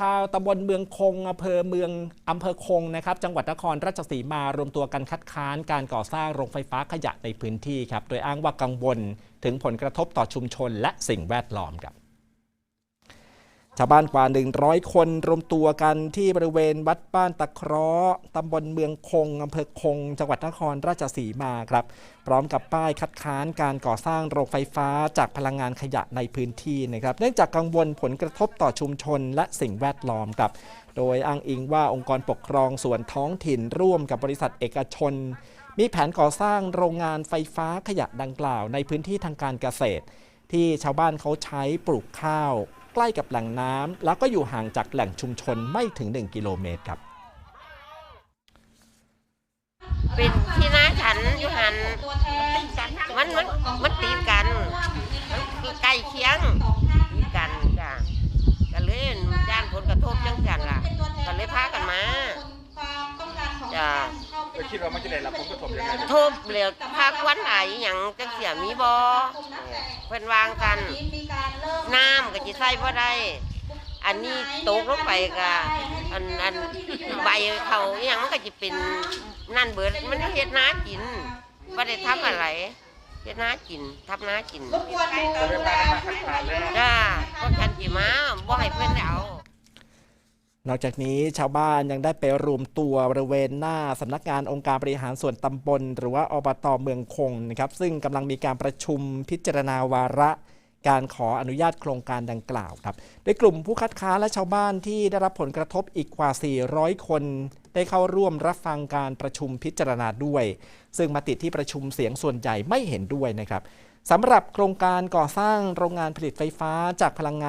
ชาวตำบลเมืองคงอำเภอเมืองอำเภอคงนะครับ จังหวัดนครราชสีมารวมตัวกันคัดค้านการก่อสร้างโรงไฟฟ้าขยะในพื้นที่ครับ โดยอ้างว่ากังวลถึงผลกระทบต่อชุมชนและสิ่งแวดล้อมครับ ชาวบ้านกว่า 100 คนรวมตัวกันที่บริเวณวัดบ้านตะเคราะห์ตำบลเมืองคงอำเภอคง จังหวัดนครราชสีมาครับ พร้อมกับป้ายคัดค้านการก่อสร้างโรงไฟฟ้าจากพลังงานขยะในพื้นที่นะครับ เนื่องจากกังวลผลกระทบต่อชุมชนและสิ่งแวดล้อมครับ โดยอ้างอิงว่าองค์กรปกครองส่วนท้องถิ่นร่วมกับบริษัทเอกชน มีแผนก่อสร้างโรงงานไฟฟ้าขยะดังกล่าว ในพื้นที่ทางการเกษตร ที่ชาวบ้านเขาใช้ปลูกข้าว ใกล้กับแหล่งน้ำแล้วก็อยู่ห่างจากแหล่งชุมชนไม่ถึง 1 กิโลเมตรครับ เป็นที่น้าฉันอยู่หันมันมันมันตีกันมันใกล้เคียงตีกันจ้ะก็เลยย่านผลกระทบจังกันล่ะก็เลยพากันมาจ้ะไปคิดว่ามันจะได้รับผลกระทบยังไงทบเหลวพักวันไหนอหย่างจังเสียมีบอเพิ่นวางกัน น้ำก็จิใส่บ่ได้ อันนี้ตกลงไปก็อันอันใบเขาอหย่างมันก็จะเป็นนั่นเบิดมันเฮ็ดน้ากินบ่ได้ทำอะไรเฮ็ดน้ากินทำนากินก็เลยพากันมาคัดค้านแล้วจ้าพวกฉันสิมาบ่ให้เพิ่นเอานอกจากนี้ชาวบ้านยังได้ไปรวมตัวบริเวณหน้าสำนักงานองค์การบริหารส่วนตำบล หรือว่าอบตเมืองคงนะครับซึ่งกำลังมีการประชุมพิจารณาวาระ การขออนุญาตโครงการดังกล่าวครับโดยกลุ่มผู้คัดค้านและชาวบ้านที่ได้รับผลกระทบอีกกว่า 400 คน ได้เข้าร่วมรับฟังการประชุมพิจารณาด้วย ซึ่งมติที่ประชุมเสียงส่วนใหญ่ไม่เห็นด้วยนะครับสำหรับโครงการก่อสร้างโรงงานผลิตไฟฟ้าจากพลังงาน